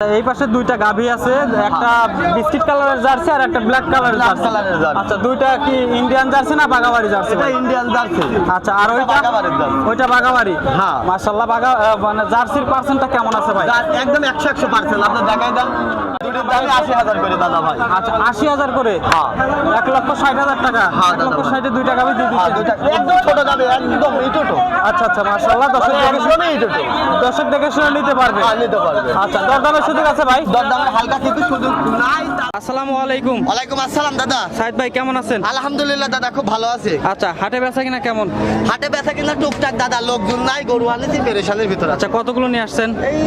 এই পাশে দুইটা গাভী আছে একটা বিস্কিট কালারের জার্সি আর একটা ব্ল্যাক কালারের জার্সি। আচ্ছা দুইটা কি ইন্ডিয়ান জার্সি না বাগাবাড়ি জার্সি এটা ইন্ডিয়ান জার্সি। আচ্ছা আর ওইটা? জার্সি। ওইটা বাগাবাড়ি হ্যাঁ। মাশাআল্লাহ বাগা মানে জার্সির পার্সেন্টটা কেমন আছে ভাই? একদম একশো একশো পার্সেন্ট আপনি দেখাই দেন। দুটোর দামই আশি হাজার করে দাদা ভাই। আচ্ছা আশি হাজার করে? হ্যাঁ। এক লক্ষ ষাট হাজার টাকা? হ্যাঁ, লক্ষ দিয়ে হ্যাঁ, দিচ্ছে দুইটা একদম ছোট যাবে একদম ইটুটো। আচ্ছা আচ্ছা মাশাআল্লাহ দর্শক মানে দেখে শুনে- একদমই দর্শক দেখে শুনে নিতে পারবে। হ্যাঁ, নিতে পারবে। আচ্ছা দরদামের সুযোগ আছে ভাই? দরদামের হালকা কিন্তু সুযোগ নাই আসসালামু আলাইকুম। ওয়ালাইকুম আসসালাম দাদা। সাইদ ভাই কেমন আছেন? আলহামদুলিল্লাহ দাদা খুব ভালো আছে। আচ্ছা হাটে বেচা কিনা কেমন? হাটে বেচা কিনা টুকটাক দাদা লোকজন নাই গরু আনেছি পেরেশানের ভিতরে আচ্ছা কতগুলো নিয়ে আসছেন? এই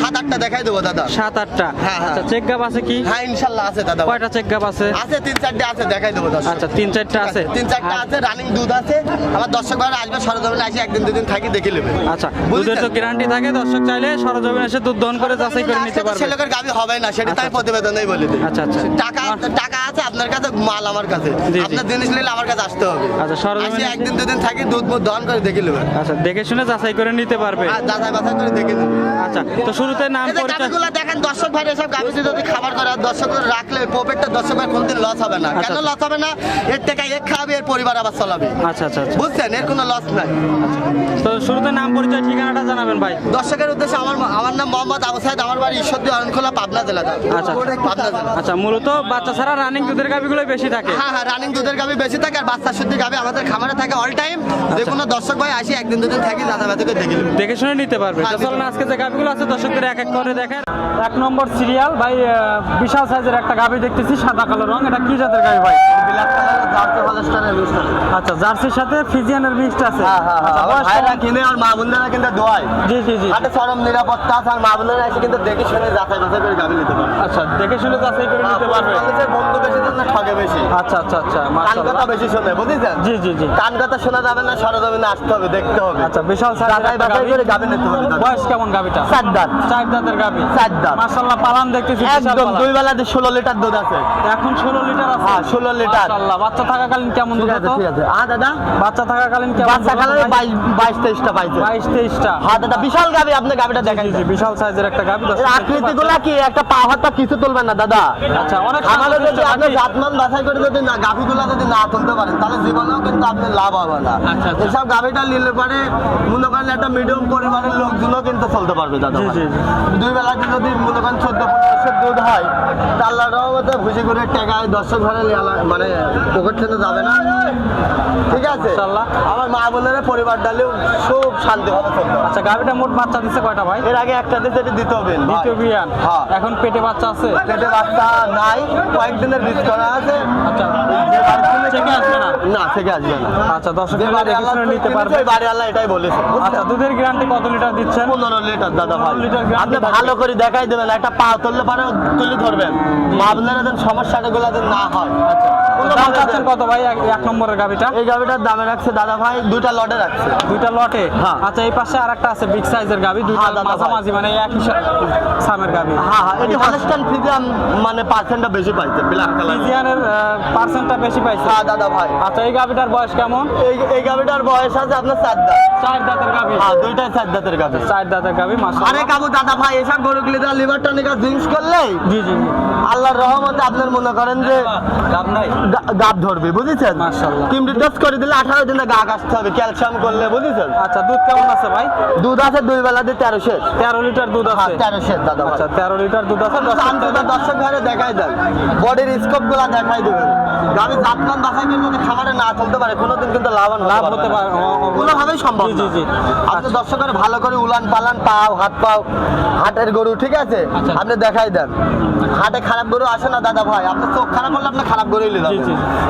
সাত আটটা দেখাই দেবো দাদা। সাত আটটা। হ্যাঁ, হ্যাঁ। আচ্ছা চেক আছে কি? হ্যাঁ ইনশাল্লাহ আছে দাদা। কয়টা চেক আছে? আছে তিন চারটে আছে দেখাই দেবো আচ্ছা তিন চারটা আছে? তিন চারটা আছে রানিং দুধ আছে। আমার দর্শক আসবে সরজমিনে আসে একদিন দুদিন থাকি দেখে নেবে। আচ্ছা? দুধের তো গ্যারান্টি থাকে দর্শক চাইলে সরজমিন এসে দুধ দহন করে যাচাই করে নিতে পারবে। সে লোকের গাবি হবে না সেটা তাই আচ্ছা। প্রতিবেদনেই বলে দিই। আচ্ছা, আচ্ছা। টাকা টাকা আছে আপনার কাছে মাল আমার কাছে। আপনার জিনিস নিলে আমার কাছে আসতে হবে। আচ্ছা, সরজমিনে একদিন দুদিন থাকি দুধ মুধ দহন করে দেখে নেবে আচ্ছা দেখে শুনে যাচাই করে নিতে পারবে। আর যাচাই বাছাই করে দেখে আচ্ছা তো শুরুতে নাম পরিচয় গাভিগুলো দেখেন দর্শক ভাই এসব গাভিতে যদি খাবার করে আর দর্শক রাখলে প্রফিটটা দর্শক ভাই কোনদিন লস হবে না। আচ্ছা। কেন লস হবে না? এর থেকে এক খাবে এর পরিবার আবার চলাবে। আচ্ছা আচ্ছা আচ্ছা। বুঝছেন? এর কোনো লস নাই। তো শুরুতে নাম পরিচয় ঠিকানাটা জানাবেন ভাই। দর্শকের উদ্দেশ্যে আমার আমার নাম মোহাম্মদ আবু সাইদ আমার বাড়ি ঈশ্বরদী অরণখোলা পাবনা জেলা আচ্ছা পাবনা জেলা। আচ্ছা মূলত বাচ্চা ছাড়া রানিং দুধের গাভিগুলোই বেশি থাকে। হ্যাঁ হ্যাঁ রানিং দুধের গাবি বেশি থাকে আর বাচ্চা শুদ্ধি গাবি আমাদের খামারে থাকে অল টাইম যে কোনো দর্শক ভাই আসি একদিন দুদিন থাকি দাদা ভাইকে দেখে দেখে শুনে নিতে পারবে। হ্যাঁ, চলুন আজকে যে গাভিগুলো আছে দর্শকদের এক এক করে দেখেন। এক নম্বর সিরিয়াল ভাই বিশাল সাইজের একটা গাভি দেখতেছি সাদা কালো রং। এটা কি জাতের গাভি ভাই? ব্ল্যাক কালার জার্সি হলস্টারের মিস্টার আচ্ছা জার্সির সাথে ফিজিয়ানের মিক্সড আছে। হ্যাঁ হ্যাঁ আচ্ছা, ভাইরা কিনে আর মা বোনেরা কিন্তু দোয়ায় জি জি জি। হাটে চরম নিরাপত্তা আছে আর মা বোনেরা এসে কিন্তু দেখে শুনে যাচাই বাছাই করে গাবি নিতে পারবে। আচ্ছা দেখে শুনে যাচাই করে নিতে পারবে। মানুষের বেশি না ঠগে বেশি? আচ্ছা আচ্ছা আচ্ছা কান কথা বেশি শোনে বুঝেছেন? জি জি জি। কান কথা শোনা যাবে না সরজমিনে আসতে হবে দেখতে হবে। আচ্ছা বিশাল যাচাই বাছাই করে গাবি নিতে হবে বয়স কেমন গাভিটা চার দাঁত চার দাঁতের গাভি চার দাঁত মাশাআল্লাহ পালান দেখতেছি একদম দুই বেলা ষোলো লিটার দুধ আছে। এখন 16 লিটার আছে? হ্যাঁ, 16 লিটার। মাশাআল্লাহ বাচ্চা থাকাকালীন কেমন দুধ আছে হতো? ঠিক আছে। আ দাদা? বাচ্চা থাকাকালীন কেমন বাচ্চা কালারে বাইশ বাইশ তেইশটা পাইছে। 22 23টা হ্যাঁ দাদা বিশাল গাবি আপনি গাবিটা দেখাই বিশাল সাইজের একটা গাভি দর্শক দেখতে আকৃতি পাচ্ছেন। গুলা কি একটা পা হাতটা কিছু তুলবেন না দাদা আচ্ছা অনেক আমাদের যদি আপনি জাতমান বাছাই করে যদি না গাভিগুলা যদি না তুলতে পারেন তাহলে জীবনেও কিন্তু আপনার লাভ হবে না আচ্ছা, আচ্ছা। এসব গাভিটা নিলে পরে মনে করেন একটা মিডিয়াম পরিবারের লোকজনও কিন্তু চলতে পারবে দাদা। দুই বেলাতে যদি মনে করেন চোদ্দ পনেরোশো দুধ হয় তা আল্লাহ রহমতে ভুজি করে টেকায় দর্শক ঘরে মানে পকেট থেকে যাবে না ঠিক আছে আমার মা বোনের পরিবার ডালেও খুব চলতে পারে। আচ্ছা গাভিটা মোট বাচ্চা দিচ্ছে কয়টা ভাই এর আগে একটা দিতে দিতে হবে ভাই। হ্যাঁ। এখন পেটে বাচ্চা আছে? পেটে বাচ্চা নাই কয়েকদিনের বীজ করা আছে। আচ্ছা। থেকে- থেকে আসবে না? না থেকে আসবে না। আচ্ছা দর্শক যে বাড়ি দেখে আল্লাহ শুনে নিতে পারবে। বাড়ি আল্লাহ এটাই বলেছে। আচ্ছা দুধের গ্যারান্টি কত লিটার দিচ্ছেন? পনেরো লিটার দাদা ভাই। লিটার আপনি ভালো করে দেখাই দেবেন একটা পা তুললে পারে তুলে ধরবেন। আপনারা যেন সমস্যাটা গুলো যেন না হয়। চাচ্ছেন কত ভাই? এক নম্বরের গাভিটা? এই গাভিটার দামে রাখছে দাদা ভাই দুইটা লটে রাখছে। দুইটা লটে? হ্যাঁ। আচ্ছা এই পাশে আরেকটা আছে বিগ সাইজের গাভি দুইটা হ্যাঁ। মাঝামাঝি মানে এক হিসাব সামের গাভি হ্যাঁ হ্যাঁ এটি হলস্টান ফ্রিজিয়াম মানে পার্সেন্টটা বেশি পাইছে ব্ল্যাক কালার। ফিজিয়ানের পার্সেন্টটা বেশি পাইছে। হ্যাঁ দাদা ভাই। আচ্ছা এই গাভিটার বয়স কেমন? এই এই গাভিটার বয়স আছে আপনার চার দাঁত। চার দাঁতের গাভি হ্যাঁ দুইটাই চার দাঁতের গাভি চার দাঁতের আরে মাশাআল্লাহ। কাবু দাদা ভাই এসব গরুগুলি লিটার লিভার টনিকা ড্রিঙ্কস করলে? জি জি আল্লাহর রহমতে আপনার মনে করেন যে দাম নাই। গাব ধরবে বুঝেছেন? মাশাআল্লাহ। কিমটি ডোজ করে দিলে আঠারো দিনে গা কাটতে হবে ক্যালসিয়াম করলে বুঝেছেন? আচ্ছা দুধ কেমন আছে ভাই? দুধ আছে দুই বেলা দিয়ে তেরো শেষ তেরো লিটার দুধ হ্যাঁ আছে। তেরো শেষ দাদা আচ্ছা তেরো লিটার দুধ আছে দশ দর্শক ঘরে দেখাই দেন। বডির স্কোপগুলা দেখাই দেবেন। গাড়ি জাতমান বাসায় যদি খামারে না চলতে পারে কোনোদিন কিন্তু লাভবান লাভ হতে পারে ও, ও, কোনোভাবেই সম্ভব জি জি আপনি দর্শকের ভালো করে উলান পালান পাও হাত পাও হাটের গরু ঠিক আছে? আচ্ছা। আপনি দেখাই দেন। হাটে খারাপ গরু আসে না দাদা ভাই? আপনার চোখ খারাপ হলে আপনি খারাপ গরুই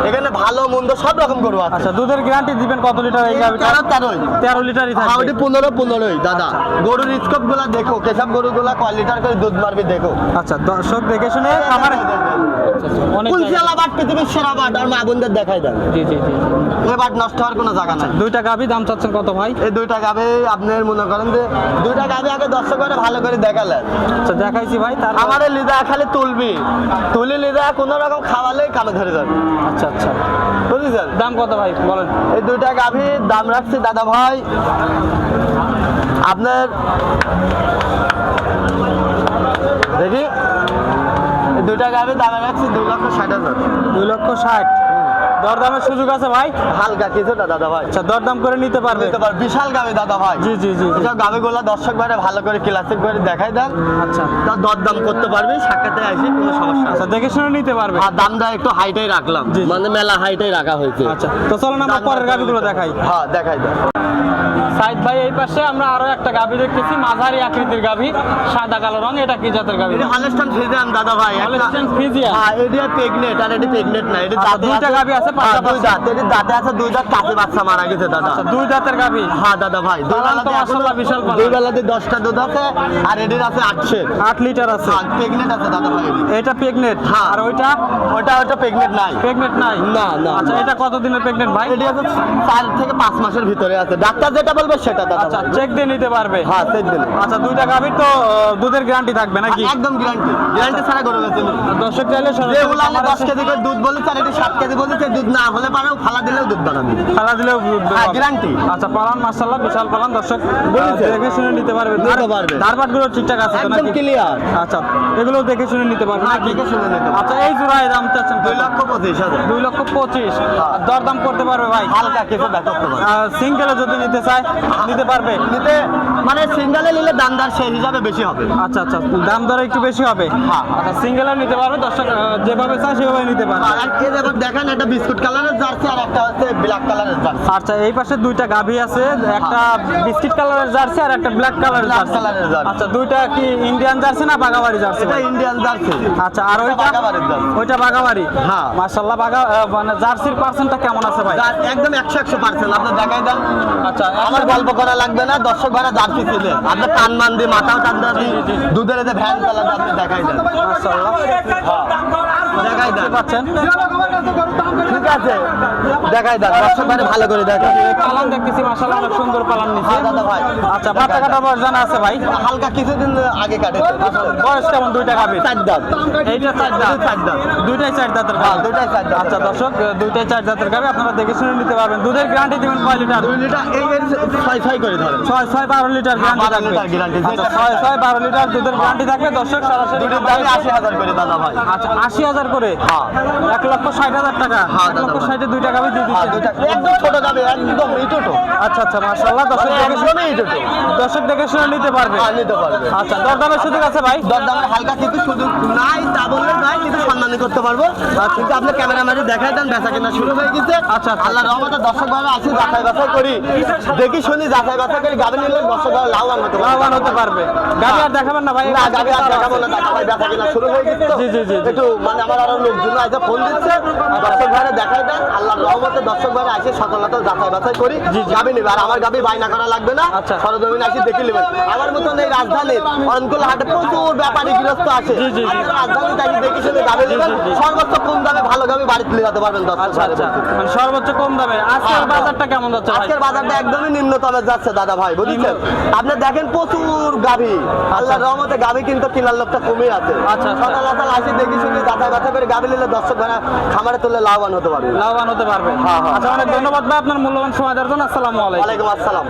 এখানে ভালো মন্দ সব রকম গরু আছে। আচ্ছা দুধের গ্যারান্টি দিবেন কত লিটার এই তেরো তেরোই। তেরো লিটারই থাকবে। হাউডি পনেরো পনেরোই দাদা। গরুর স্কোপগুলা দেখো কেসব গরু গুলা কয় লিটার করে দুধ মারবে দেখো। আচ্ছা দর্শক দেখে শুনে আমার অনেক কুলসি বাট পৃথিবীর সেরা বাট আর মা বোনদের দেখাই দেন জি জি জি এ বাট নষ্ট হওয়ার কোনো জায়গা নাই। দুইটা গাভি দাম চাচ্ছেন কত ভাই? এই দুইটা গাবে আপনার মনে করেন যে দুইটা গাবে আগে দর্শক করে ভালো করে দেখালেন। আচ্ছা দেখাইছি ভাই তার আমার লিদা খালি তুলবি। তুলি লিদা কোনো রকম খাওয়ালে কামে ধরে যাবে। আচ্ছা আচ্ছা। বুঝেছেন? দাম কত ভাই? বলেন। এই দুইটা গাভীর দাম রাখছি দাদা ভাই। আপনার দেখি। দুটা গাবে দাদা রাখছি দু লক্ষ ষাট হাজার। দুই লক্ষ ষাট। দরদামের সুযোগ আছে ভাই? হালকা কিছুটা দাদা ভাই। আচ্ছা দরদাম করে নিতে পারবে। নিতে পার বিশাল গাবি দাদা ভাই। জি জি জি জি। এসব গাবিগুলো দর্শক ভাইরা ভালো করে ক্লাসিক করে দেখাই দেন। আচ্ছা। তা দরদাম করতে পারবি সাক্ষাতে আসি কোনো সমস্যা আচ্ছা দেখে শুনে নিতে পারবে। আর দামটা একটু হাইটাই রাখলাম। মানে মেলা হাইটাই রাখা হয়েছে। আচ্ছা তো চলো না আমরা পরের গাভিগুলো দেখাই। হ্যাঁ দেখাই দেন। সাইদ ভাই এই পাশে আমরা আরও একটা গাভি দেখতেছি মাঝারি আকৃতির গাভি সাদা কালো রং এটা কি জাতের গাভি এটা হলস্টাইন ফ্রিজিয়ান দাদা ভাই হলস্টাইন ফ্রিজিয়ান? হ্যাঁ এটা প্রেগনেট আর এটা প্রেগনেট না এটা আচ্ছা, দুইটা গাভী আছে, হ্যাঁ, পাঁচটা দুই দাঁত এটা দাঁতে আছে দুই দাঁত কাছে বাচ্চা মারা গেছে দাদা। দুই জাতের গাভি। হ্যাঁ দাদা ভাই দুই বেলাতে মাশাআল্লাহ বিশাল পালন। দুই বেলাতে দশটা দুধ আছে আর এটির আছে আটশো আট লিটার আছে। প্রেগনেট আছে দাদা ভাই। এটা প্রেগনেট হ্যাঁ। আর ওইটা? ওটা ওটা প্রেগনেট নাই। প্রেগনেট নাই? না, না, আচ্ছা না। এটা কতদিনের প্রেগনেট ভাই? এটি আছে চার থেকে পাঁচ মাসের ভিতরে আছে। ডাক্তার যেটা বলবে সেটা দাদা আচ্ছা চেক দিয়ে নিতে পারবে। হ্যাঁ দিন আচ্ছা দুইটা গাভি তো দুধের গ্যারান্টি থাকবে নাকি? একদম গ্যারান্টি গ্যারান্টি ছাড়া করে গেছে দর্শক চাইলে সরাসরি কেজি করে দুধ বলেছি আর এটি সাত কেজি বলেছে দুধ না হলে পারেও ফালা দিলেও দুধ বানাবি খেলা দিলেও দুধ হ্যাঁ, guarantee। আচ্ছা পালান মাশাআল্লাহ বিশাল পালান। দর্শক দেখে শুনে নিতে পারবে। নিতে পারবে। ঠিকঠাক আছে তো একদম নাকি? ক্লিয়ার আচ্ছা এগুলো দেখে শুনে নিতে পারবে হ্যাঁ, নাকি? দেখে শুনে নিতে আচ্ছা এই জোড়ায় দাম চাচ্ছেন দুই কত? লক্ষ পঁচিশ হাজার। দুই লক্ষ পঁচিশ। হ্যাঁ। আর দরদাম করতে পারবে ভাই? হালকা কিছু ব্যাকআপ তোমার সিঙ্গেলে যদি নিতে চায় নিতে পারবে? নিতে মানে সিঙ্গেলে নিলে দামদার সেই হিসাবে বেশি হবে। আচ্ছা আচ্ছা দাম দর একটু বেশি হবে? হ্যাঁ। আচ্ছা সিঙ্গেলে নিতে পারবে দর্শক যেভাবে চায় সেভাবে নিতে পারবে। আর দেখেন একটা বিস্কুট কালারের জার্সি আর একটা হচ্ছে ব্ল্যাক কালারের জার্সি আচ্ছা এই পাশে দুইটা গাভি আছে একটা বিস্কিট কালারের জার্সি আর একটা ব্ল্যাক কালারের জার্সি। আচ্ছা দুইটা কি ইন্ডিয়ান জার্সি না বাগাবাড়ি জার্সি এটা ইন্ডিয়ান জার্সি আচ্ছা আর ওইটা? বাঘাবাড়ির জার্সি। ওইটা বাগাবাড়ি হ্যাঁ। মাশাআল্লাহ বাগা মানে জার্সির পার্সেন্টটা কেমন আছে ভাই? একদম একশো একশো পার্সেন্ট আপনি দেখাই দেন। আচ্ছা আমার গল্প করা লাগবে না দর্শক ভাড়া জার্সি ছিলেন আপনি কান মান দিয়ে মাথাও টান দিয়ে দুধের এতে ভ্যান চালাতে আপনি দেখাই দেন। মাশাআল্লাহ। দেখাই দেন। পাচ্ছেন? ঠিক আছে। দেখাই দেন দর্শক ভাড়া ভালো করে দেখাই পালান দেখতেছি মাশাআল্লাহ অনেক সুন্দর পালান নিছে। হ্যাঁ দাদা ভাই। আচ্ছা বাচ্চা কাটা বয়স জানা আছে ভাই। হালকা কিছুদিন আগে কাটে। বয়স কেমন? দুইটা গাভি চার দাঁত। এইটা চার দাঁত। চার দাঁত। দুইটাই চার দাঁতের হ্যাঁ গাভি চার দাঁত আচ্ছা দর্শক দুইটাই চার জাতের গাভি আপনারা দেখে শুনে নিতে পারবেন। দুধের গ্যারান্টি দিবেন কয় লিটার? দুই লিটার এই ছয় ছয় করে ধরেন। ছয় ছয় বারো লিটার গ্যারান্টি থাকবে লিটার guarantee, আচ্ছা, ছয় ছয় বারো লিটার দুধের গ্যারান্টি থাকবে। দর্শক সরাসরি আশি হাজার করে দাদা ভাই। আচ্ছা আশি হাজার করে? হ্যাঁ। এক লক্ষ ষাট হাজার টাকা। হ্যাঁ, দাদা। ষাটে দুইটা গাভি দিয়ে হ্যাঁ, একদম ছোট দামে একদম এই আচ্ছা আচ্ছা মাশাআল্লাহ দর্শক দেখে শুনে- এই টোটো। দর্শক দেখে শুনে নিতে পারবে। হ্যাঁ, নিতে পারবে। আচ্ছা দরদামের সুযোগ আছে ভাই? দরদামের হালকা কিছু সুযোগ নাই তা বললে নাই কিন্তু সম্মানী করতে পারব। কিন্তু আপনি ক্যামেরাম্যানে দেখাই দেন বেচা কেনা শুরু হয়ে গেছে। আচ্ছা, আচ্ছা। আল্লাহ রহমতে দর্শক ভাবে আসি যাচাই বাছাই করি। দেখি শুনি যাচাই বাছাই করি গাভি নিলে দর্শক ভাবে লাভবান হতে পারবে। লাভবান হতে পারবে। গাভি আর দেখাবেন না ভাই না গাভি আর দেখাবো না ভাই বেচা কেনা শুরু হয়ে গেছে জি, জি, জি, জি। একটু মানে আমার আরও লোকজন আছে ফোন দিচ্ছে। দর্শক ভাইরা দেখাই দেন আল্লাহ রহমতে দর্শক ভাইরা আসি সচলতা যাচাই বাছাই করি। গাভি নিবে। আর আমার গাভি বাইনা করা লাগবে না আচ্ছা। সরজমিন আসি দেখে নেবেন। আমার মতন এই রাজধানীর হাটে প্রচুর ব্যাপারী গৃহস্থ আছে। রাজধানীতে আসি দেখে শুনে জি, নেবেন। সর্বোচ্চ কম দামে ভালো গাভি বাড়িতে নিয়ে যেতে পারবেন আচ্ছা আচ্ছা। মানে সর্বোচ্চ কম দামে। আজকের বাজারটা কেমন যাচ্ছে আজকের বাজারটা একদমই নিম্নতমে যাচ্ছে দাদা ভাই বুঝছেন? আপনি দেখেন প্রচুর গাভি আল্লাহ রহমতে গাভি কিন্তু কেনার লোকটা কমে আছে। আচ্ছা, আচ্ছা। সকাল সকাল আসি দেখি শুনি যাতায়াত করে গাভি নিলে দর্শক ভাড়া খামারে তুললে লাভবান হতে পারবে। লাভবান হতে পারবে। হ্যাঁ, হ্যাঁ। আচ্ছা অনেক ধন্যবাদ ভাই আপনার মূল্যবান সময় দেওয়ার জন্য। আসসালামু আলাইকুম। আসসালাম।